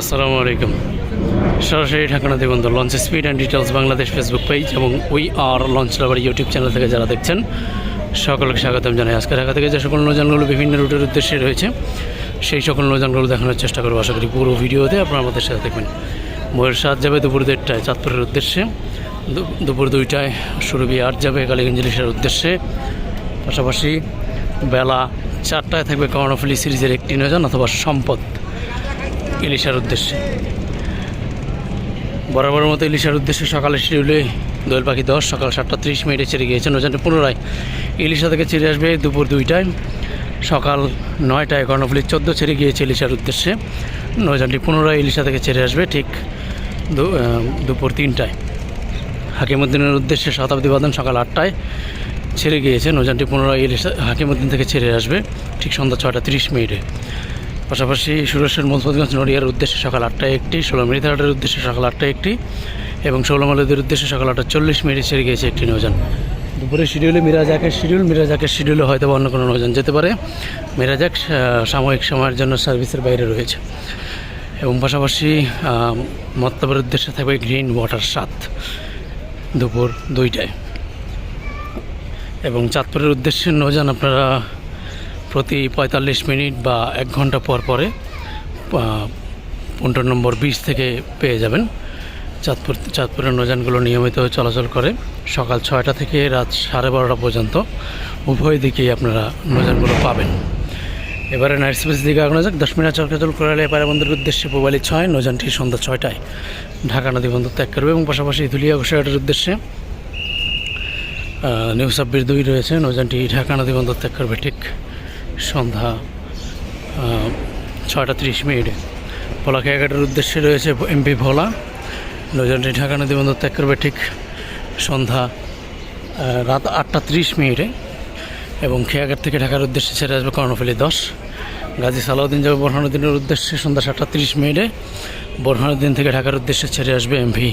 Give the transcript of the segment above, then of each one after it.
আসসালামু আলাইকুম। সরাসরি ঢাকানা বন্ধু launch speed and details Bangladesh Facebook page এবং we are launch lover YouTube channel থেকে যারা দেখছেন, সকলকে স্বাগতম জানাই। আজকে ঢাকা থেকে যে সকল নৌযানগুলো বিভিন্ন রুটের উদ্দেশ্যে রয়েছে, সেই সকল নৌযানগুলো দেখানোর চেষ্টা করব। আশা করি পুরো ভিডিওতে আপনারা আমাদের সাথে দেখবেন ময়ূর সাত যাবে দুপুর দেড়টায় চাঁদপুরের উদ্দেশ্যে দুপুর দুইটায় সুরভি আট যাবে কালীগঞ্জ ইলিশের উদ্দেশ্যে। পাশাপাশি বেলা চারটায় থাকবে কর্ণফুলি সিরিজের একটি নৌযান অথবা সম্পদ। ইলিশার উদ্দেশ্যে। বরাবর মতো ইলিশার উদ্দেশ্যে সকালে শিডিউলে দোয়েল পাখি দশ, সকাল সাতটা ত্রিশ মিনিটে ছেড়ে গিয়েছে নৌযানটি পুনরায়। ইলিশা থেকে ছেড়ে আসবে দুপুর দুইটায়। সকাল নয়টায় কর্ণফুলি চোদ্দ ছেড়ে গিয়েছে ইলিশার উদ্দেশ্যে। নৌযানটি পুনরায় ইলিশা থেকে ছেড়ে আসবে ঠিক দুপুর তিনটায়। হাকিমুদ্দিনের উদ্দেশ্যে শতাব্দী বাদন সকাল আটটায় ছেড়ে গিয়েছে। নৌযানটি পুনরায় ইলিশা হাকিমুদ্দিন থেকে ছেড়ে আসবে ঠিক সন্ধ্যা ছয়টা তিরিশ মিনিটে। পাশাপাশি সুরেশ্বর মধুপতগঞ্জ নড়িয়ার উদ্দেশ্যে সকাল আটটায় একটি, ষোলো মিনিটের উদ্দেশ্যে সকাল আটটায় একটি এবং ষোলো মালদের উদ্দেশ্যে সকাল আটটা চল্লিশ মিনিটে ছেড়ে গিয়েছে একটি নৌযান। দুপুরে শিডিউলে মিরাজাকের শিডিউল, মিরাজাকের শিডিউলে হয়তো অন্য কোনো নৌযান যেতে পারে। মিরাজাক সাময়িক সময়ের জন্য সার্ভিসের বাইরে রয়েছে। এবং পাশাপাশি মত্তবের উদ্দেশ্যে থাকবে গ্রিন ওয়াটার সাত দুপুর দুইটায়। এবং চাঁদপুরের উদ্দেশ্যে নৌযান আপনারা প্রতি পঁয়তাল্লিশ মিনিট বা এক ঘণ্টা পর পরে পনেরো নম্বর বিশ থেকে পেয়ে যাবেন। চাঁদপুর, চাঁদপুরের নৌযানগুলো নিয়মিত চলাচল করে সকাল ছয়টা থেকে রাত সাড়ে বারোটা পর্যন্ত। উভয় দিকেই আপনারা নৌযানগুলো পাবেন। এবারে নাইট স্পেস দিকে আগানো যাক। দশ মিনিট চলকাচল করালে এপারে বন্দরের উদ্দেশ্যে পোবালি ছয়, নৌযানটি সন্ধ্যা ছয়টায়। ঢাকা নদী বন্দর ত্যাগ করবে এবং পাশাপাশি ধুলিয়া ঘোষাঘাটের উদ্দেশ্যে নিউ ছাব্বিশ দুই রয়েছে। নৌযানটি ঢাকা নদী বন্দর ত্যাগ করবে ঠিক সন্ধ্যা ছয়টা তিরিশ মিনিটে। ভোলা খেয়াঘাটের উদ্দেশ্যে রয়েছে এমপি ভোলা। নৌযানটি ঢাকা নদী বন্দর ত্যাগ করবে ঠিক সন্ধ্যা রাত আটটা তিরিশ মিনিটে। এবং খেয়াঘাট থেকে ঢাকার উদ্দেশ্যে ছেড়ে আসবে কর্ণফুলি দশ। গাজী সালাউদ্দিন যাবে বোরহানুদ্দিনের উদ্দেশ্যে সন্ধ্যা সাতটা তিরিশ মিনিটে। বোরহানুদ্দিন থেকে ঢাকার উদ্দেশ্যে ছেড়ে আসবে এমভি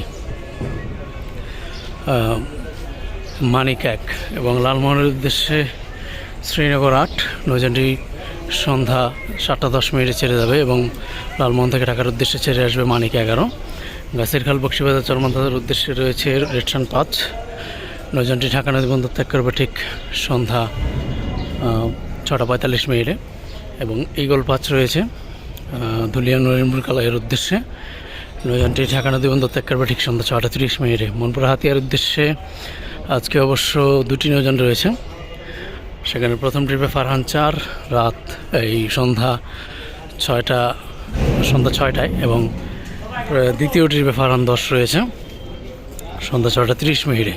মানিক এক। এবং লালমোহনের উদ্দেশ্যে শ্রীনগর আট নৌযানটি সন্ধ্যা সাতটা দশ মিনিটে ছেড়ে যাবে এবং লালমোহন থেকে ঢাকার উদ্দেশ্যে ছেড়ে আসবে মানিক এগারো। গাছের খাল বক্সিবাজার চরমন্তাদের উদ্দেশ্যে রয়েছে রেডসান পাঁচ। নৌযানটি ঢাকা নদী বন্দর ত্যাগ করবে ঠিক সন্ধ্যা ছটা পঁয়তাল্লিশ মিনিটে এবং ইগল পাঁচ রয়েছে ধুলিয়া নরেন্দ্র কালাইয়ের উদ্দেশ্যে। নৌযানটি ঢাকা নদী বন্দর ত্যাগ করবে ঠিক সন্ধ্যা ছটা তিরিশ মিনিটে। মনপুরা হাতিয়ার উদ্দেশ্যে আজকে অবশ্য দুটি নৌযান রয়েছে। সেখানে প্রথম ট্রিপে ফারহান চার, রাত এই সন্ধ্যা ছয়টা, সন্ধ্যা ছয়টায় এবং দ্বিতীয় ট্রিপে ফারহান দশ রয়েছে। সন্ধ্যা ছটা তিরিশ মিনিটে।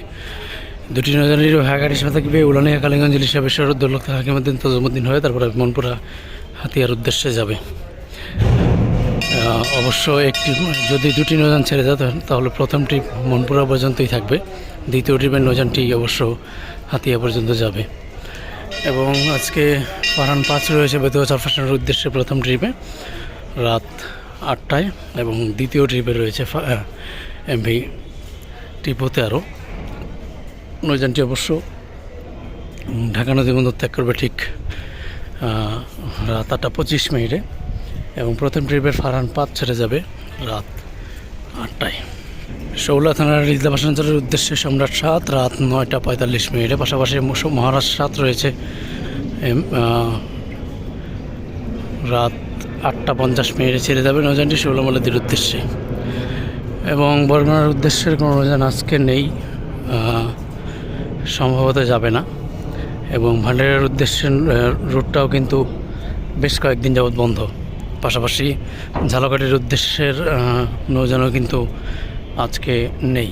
দুটি নৌযানের ভাগার হিসেবে থাকবে উলানিয়া কালীগঞ্জ বিশ্বের উদ্যোগ হাকিমুদ্দিন তজমুদ্দিন হয়ে তারপরে মনপুরা হাতিয়ার উদ্দেশ্যে যাবে। অবশ্য একটি, যদি দুটি নৌযান ছেড়ে যায় তাহলে- প্রথম ট্রিপ মনপুরা পর্যন্তই থাকবে। দ্বিতীয় ট্রিপের নৌযানটি অবশ্য হাতিয়া পর্যন্ত যাবে। এবং আজকে পারান পাঁচ রয়েছে বেতুয়া চারফাশনের উদ্দেশ্যে প্রথম ট্রিপে রাত আটটায় এবং দ্বিতীয় ট্রিপে রয়েছে এমভি টিপো আরও নৌযানটি অবশ্য ঢাকা নদী বন্দর ত্যাগ করবে ঠিক রাত আটটা পঁচিশ মিনিটে এবং প্রথম ট্রিপের ফারহান পাঁচ ছেড়ে যাবে রাত আটটায়। শৌলা থানার ভাষাঞ্চলের উদ্দেশ্যে সম্রাট সাত রাত নয়টা পঁয়তাল্লিশ মিনিটে পাশাপাশি মহারাজ সাত রয়েছে। রাত আটটা পঞ্চাশ মিনিটে ছেড়ে যাবে নৌযানটি শৌলামলেদের উদ্দেশ্যে। এবং বর্মার উদ্দেশ্যের কোনো নৌযান আজকে নেই সম্ভবত যাবে না। এবং ভান্ডারের উদ্দেশ্যে রুটটাও কিন্তু বেশ কয়েকদিন যাবৎ বন্ধ। পাশাপাশি ঝালকাঠির উদ্দেশ্যের আহ, নৌযানও কিন্তু আজকে নেই।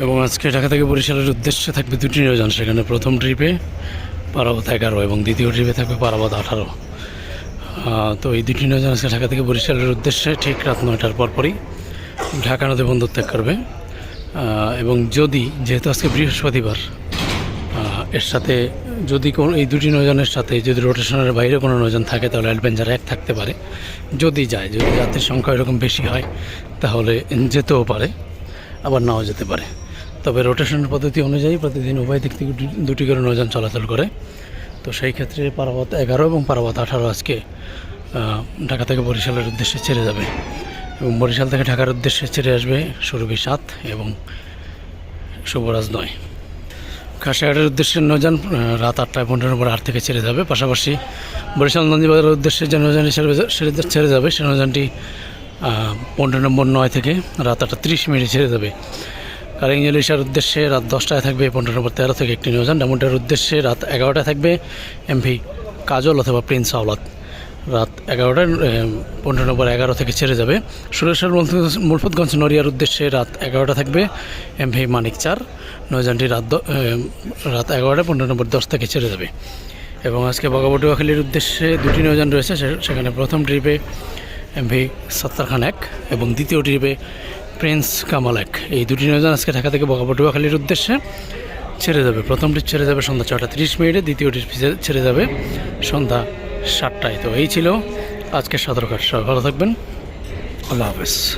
এবং আজকে ঢাকা থেকে বরিশালের উদ্দেশ্যে থাকবে দুটি নৌযান সেখানে প্রথম ট্রিপে পারাবত এগারো এবং দ্বিতীয় ট্রিপে থাকবে পারাবত আঠারো। তো এই দুটি নৌযান আজকে ঢাকা থেকে বরিশালের উদ্দেশ্যে ঠিক রাত নয়টার পরপরই ঢাকা নদী বন্দর ত্যাগ করবে। এবং যদি, যেহেতু আজকে বৃহস্পতিবার এর সাথে যদি কোনো এই দুটি নৌযানের সাথে যদি রোটেশনের বাইরে কোনো নৌযান থাকে, তাহলে অ্যাডভেঞ্চার এক থাকতে পারে। যদি যায়, যদি যাত্রীর সংখ্যা এরকম বেশি হয়, তাহলে যেতেও পারে, আবার নাও যেতে পারে। তবে রোটেশনের পদ্ধতি অনুযায়ী প্রতিদিন উভয় দিক থেকে দুটি করে নৌযান চলাচল করে। তো সেই ক্ষেত্রে পারাবত এগারো এবং পারাবত আঠারো আজকে ঢাকা থেকে বরিশালের উদ্দেশ্যে ছেড়ে যাবে। এবং বরিশাল থেকে ঢাকার উদ্দেশ্যে ছেড়ে আসবে সুরভি সাত এবং শুভরাজ নয়। কাশিয়াহাটের উদ্দেশ্যে নৌযান রাত আটটায় পনেরো নম্বর আট থেকে ছেড়ে যাবে। পাশাপাশি বরিশাল নন্দীবাজারের উদ্দেশ্যে যে নৌযানটি ছেড়ে ছেড়ে- যাবে, সে নৌযানটি পনেরো নম্বর নয় থেকে রাত আটটা তিরিশ মিনিটে ছেড়ে যাবে। কারিং ইলিশার উদ্দেশ্যে রাত দশটায় থাকবে পনেরো নম্বর তেরো থেকে একটি নৌযান। ডায়মন্ডের উদ্দেশ্যে রাত এগারোটায় থাকবে এমভি কাজল অথবা প্রিন্স আওলাদ। রাত এগারোটায় পনেরো নম্বর এগারো থেকে ছেড়ে যাবে। সুরেশ্বর মুলফতগঞ্জ নড়িয়ার উদ্দেশ্যে রাত এগারোটা থাকবে। এমভি মানিক চার। নৌযানটি রাত রাত এগারোটায় পনেরো নম্বর দশ থেকে ছেড়ে যাবে। এবং আজকে বগাবটুয়াখালীর উদ্দেশ্যে দুটি নৌযান রয়েছে। সেখানে প্রথম ট্রিপে এমভি সত্তার খান এক এবং দ্বিতীয় ট্রিপে প্রিন্স কামাল এক। এই দুটি নৌযান আজকে ঢাকা থেকে বগাবটুয়াখালীর উদ্দেশ্যে ছেড়ে যাবে। প্রথমটি ছেড়ে যাবে সন্ধ্যা ছটা তিরিশ মিনিটে, দ্বিতীয় ট্রিপ ছেড়ে যাবে সন্ধ্যা সাতটায়। তো এই ছিল আজকের সতর্কার সবাই ভালো থাকবেন। আল্লাহ হাফেজ।